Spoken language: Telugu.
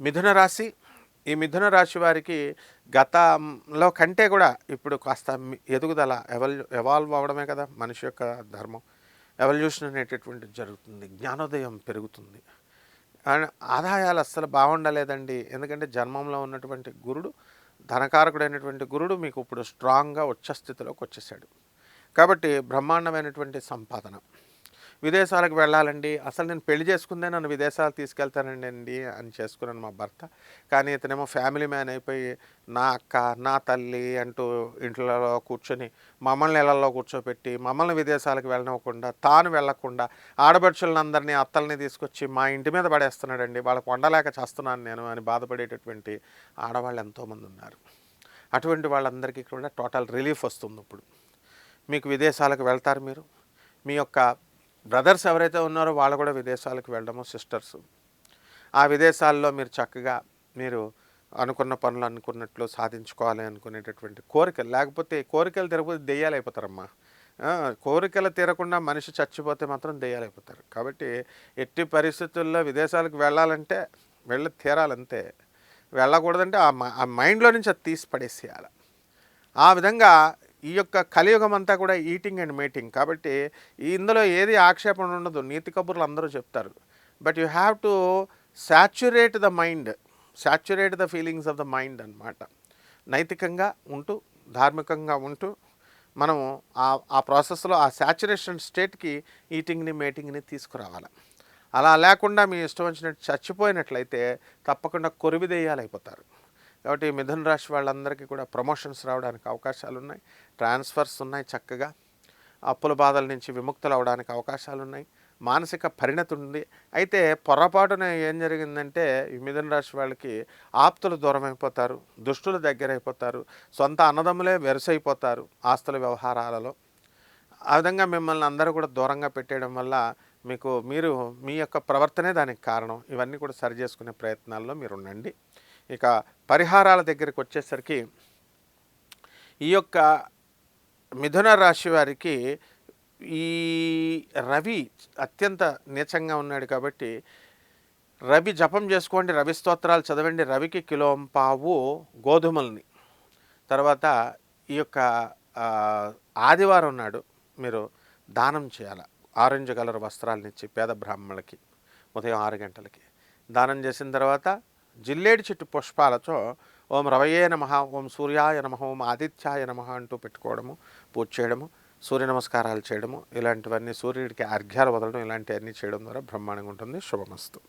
మిథున రాశి. ఈ మిథున రాశి వారికి గతంలో కంటే కూడా ఇప్పుడు కాస్త ఎదుగుదల ఎవల్ ఎవాల్వ్ అవ్వడమే కదా మనిషి యొక్క ధర్మం. ఎవల్యూషన్ అనేటటువంటిది జరుగుతుంది. జ్ఞానోదయం పెరుగుతుంది. అండ్ ఆదాయాలు అస్సలు బాగుండలేదండి. ఎందుకంటే జన్మంలో ఉన్నటువంటి గురుడు ధనకారకుడైనటువంటి గురుడు మీకు ఇప్పుడు స్ట్రాంగ్గా ఉచ్చస్థితిలోకి వచ్చేసాడు. కాబట్టి బ్రహ్మాండమైనటువంటి సంపాదన. విదేశాలకు వెళ్ళాలండి. అసలు నేను పెళ్ళి చేసుకుందే నన్ను విదేశాలు తీసుకెళ్తానండి అండి అని చేసుకున్నాను మా భర్త. కానీ ఇతనేమో ఫ్యామిలీ మ్యాన్ అయిపోయి నా అక్క నా తల్లి అంటూ ఇంట్లో కూర్చొని మమ్మల్ని ఇళ్ళలో కూర్చోపెట్టి మమ్మల్ని విదేశాలకు వెళ్ళనివ్వకుండా తాను వెళ్ళకుండా ఆడపడుచులను అత్తల్ని తీసుకొచ్చి మా ఇంటి మీద పడేస్తున్నాడండి. వాళ్ళకు వండలేక చేస్తున్నాను నేను అని బాధపడేటటువంటి ఆడవాళ్ళు ఎంతోమంది ఉన్నారు. అటువంటి వాళ్ళందరికీ కూడా టోటల్ రిలీఫ్ వస్తుంది ఇప్పుడు. మీకు విదేశాలకు వెళ్తారు మీరు. మీ యొక్క బ్రదర్స్ ఎవరైతే ఉన్నారో వాళ్ళు కూడా విదేశాలకు వెళ్ళడము సిస్టర్స్. ఆ విదేశాల్లో మీరు చక్కగా మీరు అనుకున్న పనులు అనుకున్నట్లు సాధించుకోవాలి అనుకునేటటువంటి కోరికలు లేకపోతే కోరికలు తిరగకపోతే దెయ్యాలు అయిపోతారమ్మా కోరికలు తీరకుండా మనిషి చచ్చిపోతే మాత్రం దెయ్యాలు అయిపోతారు కాబట్టి ఎట్టి పరిస్థితుల్లో విదేశాలకు వెళ్ళాలంటే వెళ్ళి తీరాలంతే. వెళ్ళకూడదంటే ఆ ఆ మైండ్లో నుంచి అది తీసి పడేసేయాలి ఆ విధంగా ఈ యొక్క కలియుగం అంతా కూడా ఈటింగ్ అండ్ మీటింగ్ కాబట్టి ఇందులో ఏది ఆక్షేపణ ఉండదు. నీతి కబుర్లు అందరూ చెప్తారు. But you have to saturate the mind saturate the feelings of the mind అన్నమాట. నైతికంగా ఉంటూ ధార్మికంగా ఉంటూ మనము ఆ ఆ ప్రాసెస్లో ఆ సాచ్యురేషన్ స్టేట్కి ఈటింగ్ని మేటింగ్ని తీసుకురావాలి. అలా లేకుండా మీ ఇష్టం వచ్చినట్టు చచ్చిపోయినట్లయితే తప్పకుండా కొరివిదేయాలైపోతారు కాబట్టి మిథున రాశి వాళ్ళందరికీ కూడా ప్రమోషన్స్ రావడానికి అవకాశాలు ఉన్నాయి ట్రాన్స్ఫర్స్ ఉన్నాయి చక్కగా. అప్పుల బాధల నుంచి విముక్తులు అవడానికి అవకాశాలు ఉన్నాయి మానసిక పరిణతి ఉంది. అయితే పొరపాటున ఏం జరిగిందంటే ఈ మిథున రాశి వాళ్ళకి ఆప్తులు దూరం అయిపోతారు దుష్టులు దగ్గర అయిపోతారు సొంత అన్నదమ్ములే వెరసైపోతారు ఆస్తుల వ్యవహారాలలో. ఆ విధంగా మిమ్మల్ని అందరూ కూడా దూరంగా పెట్టేయడం వల్ల మీకు మీరు మీ యొక్క ప్రవర్తనే దానికి కారణం. ఇవన్నీ కూడా సరి చేసుకునే ప్రయత్నాల్లో మీరు ఉండండి. ఇక పరిహారాల దగ్గరికి వచ్చేసరికి ఈ యొక్క మిథున రాశి వారికి ఈ రవి అత్యంత నీచంగా ఉన్నాడు కాబట్టి రవి జపం చేసుకోండి రవి స్తోత్రాలు చదవండి రవికి కిలోంపావు గోధుమల్ని. తర్వాత ఈ యొక్క ఆదివారం నాడు మీరు దానం చేయాలి ఆరెంజ్ కలర్ వస్త్రాలను ఇచ్చి పేద బ్రాహ్మణులకి ఉదయం ఆరు గంటలకి. దానం చేసిన తర్వాత జిల్లేడి చెట్టు పుష్పాలతో ఓం రవయే నమ ఓం సూర్యాయ నమ ఓం ఆదిత్యాయ నమ అంటూ పెట్టుకోవడము పూజ చేయడము సూర్య నమస్కారాలు చేయడము ఇలాంటివన్నీ సూర్యుడికి అర్ఘ్యాలు వదలడం ఇలాంటివన్నీ చేయడం ద్వారా బ్రహ్మాండంగా ఉంటుంది. శుభమస్తు.